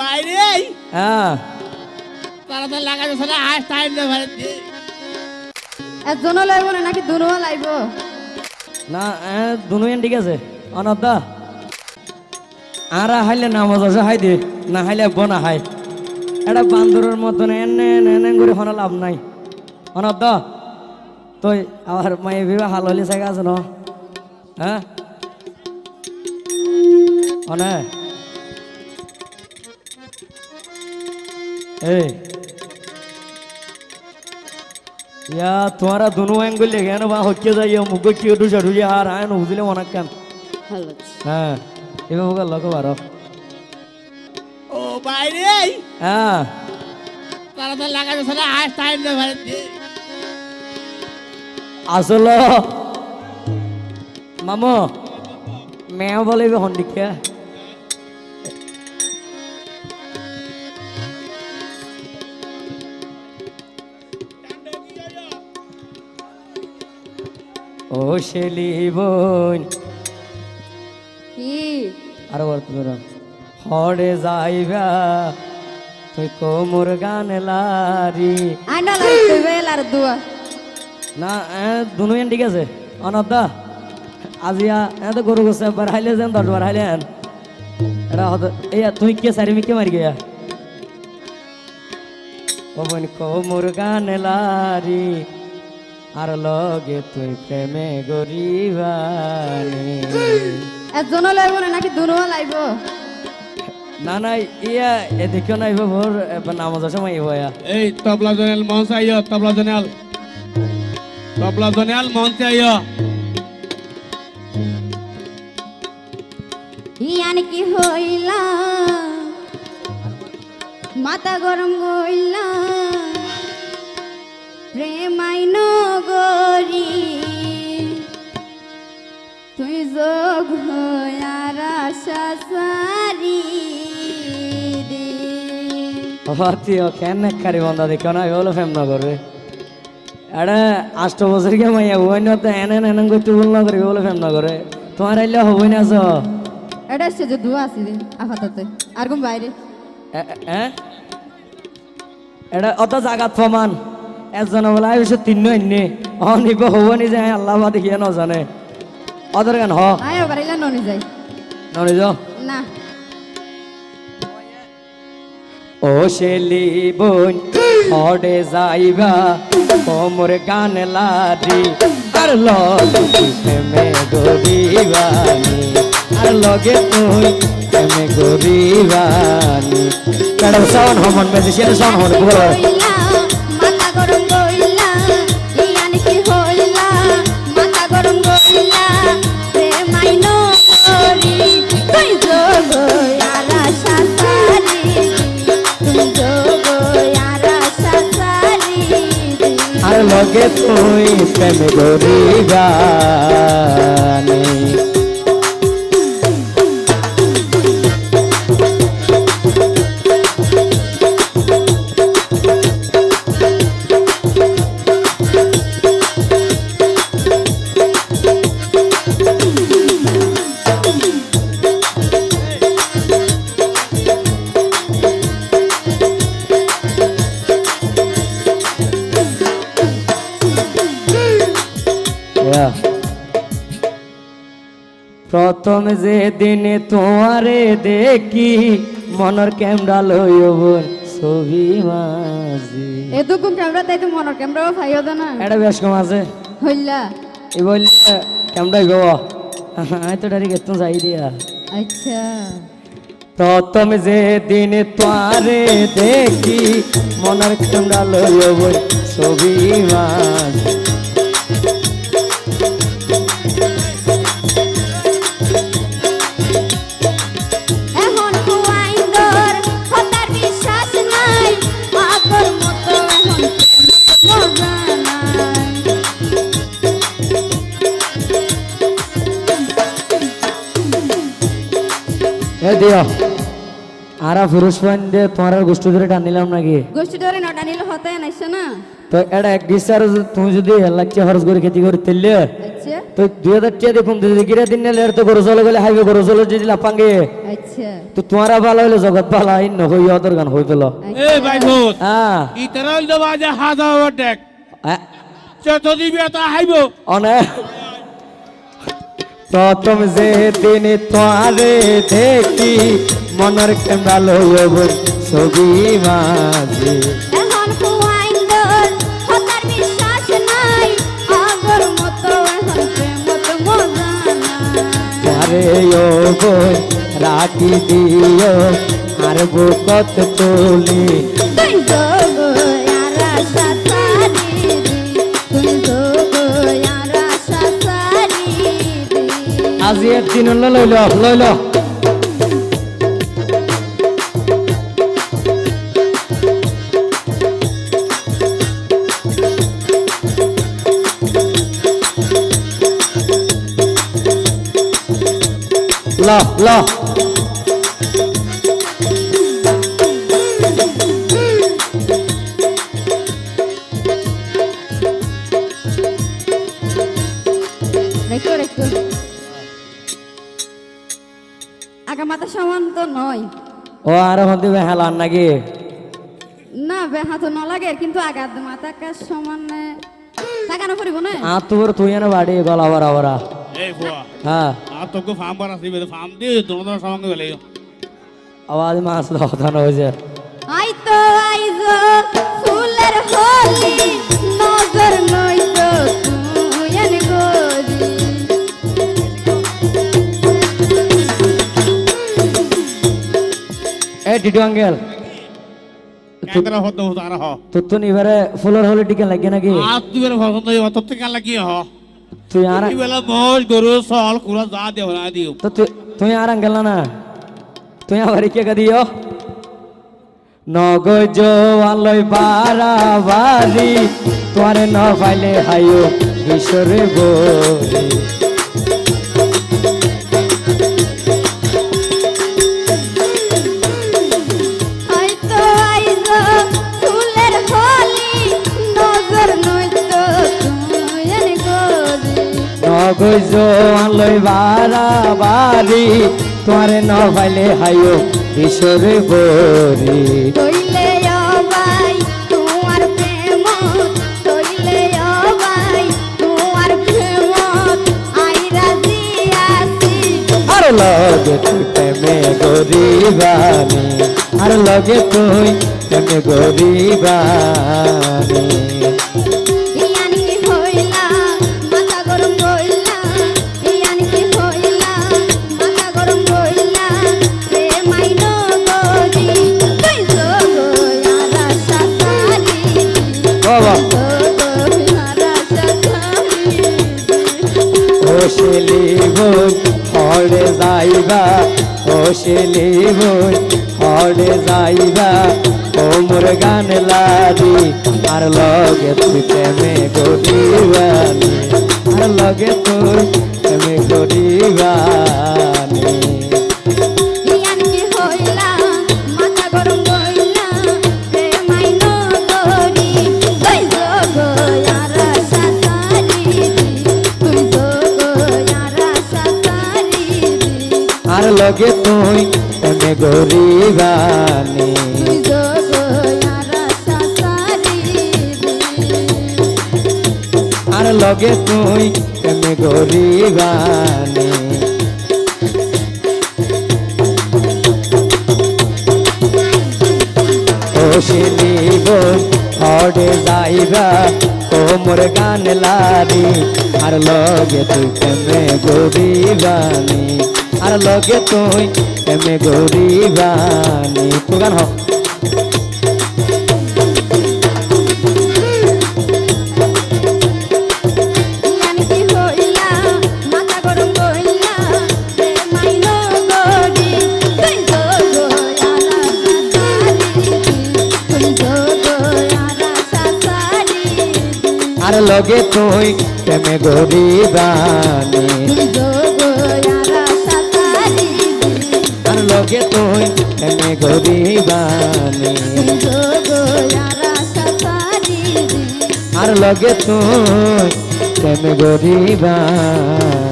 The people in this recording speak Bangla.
বাইরে হ্যাঁ। তাড়াতাড়ি লাগা যাচ্ছে না হাস টাইম দে ভাই একজনও লাইব না নাকি দুনো লাইব? না দুনুই ঠিক আছে। অনদা আর হাইলে নামাজ আছে হাই দে। না হাইলে বনা হাই। এটা বান্দরের মতন এনে এনে করে হনা লাভ নাই। অনদা তুই আমার মায়ে বিবা হাল হলে জায়গা আছে ন? হ্যাঁ? অনে এই। ইয়া তোমারা দুনু অ্যাঙ্গুল লেগে না বা হচ্ছে যাই মুখ কি ডুসা ডুসি আর আয় বুঝলে অনেক কাম ভালো হ্যাঁ এবার মুখ লক্ষ্য পারো ও বাইরে হ্যাঁ। তাড়াতাড়ি লাগা যাচ্ছে না হাস টাইম দে ভাই। আসল। মামো মেয় বলে হন্ডিকে ও শেলি বোন। কি? আরও পারো হরে যাইবা তুই কোমর গান লারি। আইনা লাইতে বেল আর দুয়া। না ঠিক আছে। অনদা আজিয়া এত গরু গোসে বার হাইলে যেন দশ বার হাইলে এটা হত এই তুই কে সারি মিকে মারি গিয়া? ও বোন কোমর গান লারি। আর লগে তুই প্রেমে গরিবানি। একজনও লাইব না নাকি দুনো লাইব? না না ইয়া এ দেখিও না ইব ভোর নামাজের সময় ইব ইয়া এই তবলা জনেল মঞ্চ আইয় তবলা জনেল। তবলা জনেল মঞ্চে আইয় ইয়ান কি হইলা? মাথা গরম গইলা প্রেমাই নগরী যোগ হয়ার আশা সারি দে। কেন কারি বন্ধা দেখিও না এগুলো ফেম না করবে এটা আষ্ট বছর কে মাইয়া ওই তো এনে এনে করতে না করে এগুলো ফেম না করে তোমার আইলে হবই না আছো এটা সে যে দুয়া আছে রে আপাতত। আর কোন বাইরে? এটা অত জাগাত প্রমাণ। একজন বলে আই বসে তিন এনে অনিব হব নি যে আল্লাহ দেখিয়ে ন জানে অদর গান হ আয় ননি যাই ননি যাও না ও শেলি বোন অডে যাইবা কোমর গান লারি আর লগে প্রেমে গরিবানি আর লগে তুই প্রেমে গরিবানি ম্যাডাম সাউন্ড হমন বেশি সাউন্ড হমন বলো প্রেমে গরিবানি Yeah. প্রথম যে দিনে তোমারে দেখি মনের ক্যামেরা লইও বোন ছবি মাঝি। এতক্ষণ ক্যামেরা তাই তো মনের ক্যামেরাও ফাইও দে না। এটা বেশ কম আছে। হইলা। এই বললে ক্যামেরা গো। আমি তো ডাইরেক্ট এত যাই দিয়া। আচ্ছা। প্রথম যে দিনে তোমারে দেখি মনের ক্যামেরা লইও বোন ছবি মাঝি। দিও আরা পুরুষ পান দিয়ে তোমার আর গোষ্ঠী ধরে টানিলাম নাকি? গোষ্ঠী ধরে নটা নিলে হতে নাইছে না। তো এটা এক ডিসার তুমি যদি লাগছে খরচ করে খেতে করে তেললে আচ্ছা। তো দুই হাজার টাকা দেখুন যদি গিরে দিন নিলে তো গরু চলে গেলে হাইবে গরু চলে যদি লাপাঙ্গে আচ্ছা। তো তোমারা ভালো হইলে জগৎ ভালো হই নহই অদর গান হই পেল। এ ভাই ভূত হ্যাঁ। ইতরাল দেবা যে হাজার দেখ। চত দিবি তা হাইব। অনেক। প্রথম যে দিন তোয়ারে দেখি মনের কেমরা লইব ছবি মাঝে। এখন কুয়াইন্দর হতার বিশ্বাস নাই আগর আজি একদিন লৈ লৈ ল ল। রেখো তো নয় ও আর হন বেহালান নাকি? না বেহা তো ন লাগে কিন্তু আগাত মাথা কাজ সমান তাকানো পড়িব না? আর তোর তুই এনে বাড়ি গলা বরা বরা এই বুয়া হ্যাঁ। আর তোকে ফার্ম করা দিবে ফার্ম দিয়ে দোনো সঙ্গে গেলে। আওয়াজ মাছ দাও হয়েছে। আই তো আইজ টিটু আঙ্গেল ক্যামেরা হতে হতো আর হ তোর তো এবারে ফুলের হলে টিকে লাগে নাকি তুই বেলা পছন্দ হইব তোর থেকে লাগি হ তুই আর বেলা মোজ গরু সল কুড়া যা দেও না দিও তো তুই তুই আর আঙ্গেল না তুই আবার কে দিও নগজ আলয় বারাবারি তোরে ন পাইলে হাইও ঈশ্বরে বলি নগজ আলয় বারাবারি তোরে ন পাইলে হাইও ঈশ্বরে বলি তইলে অবাই তোমার প্রেম তইলে অবাই তোমার প্রেম আই রাজি আছি। আর লগে তুই প্রেমে গরিবানি আর লগে তুই প্রেমে গরিবানি। ওশিলি বই হরে যাইবা। হোসেলি বই হরে যাইবা। ও মোর গান লাদি, আর লগে তুই প্রেমে গরিবানি আর লগে তুই তুই गोरी সাসারি আর লগে তুই প্রেমে গরিবানি ওশিলি বই হরে যাইবা, ও মোর গান লারি আর লগে তুই প্রেমে গরিবানি আর লগে তুই প্রেমে গরিবানি তো গান হ। লগে তুই প্রেমে গরিবানি আর লগে তুই প্রেমে গরিবানি আর লগে তুই প্রেম গরিবানি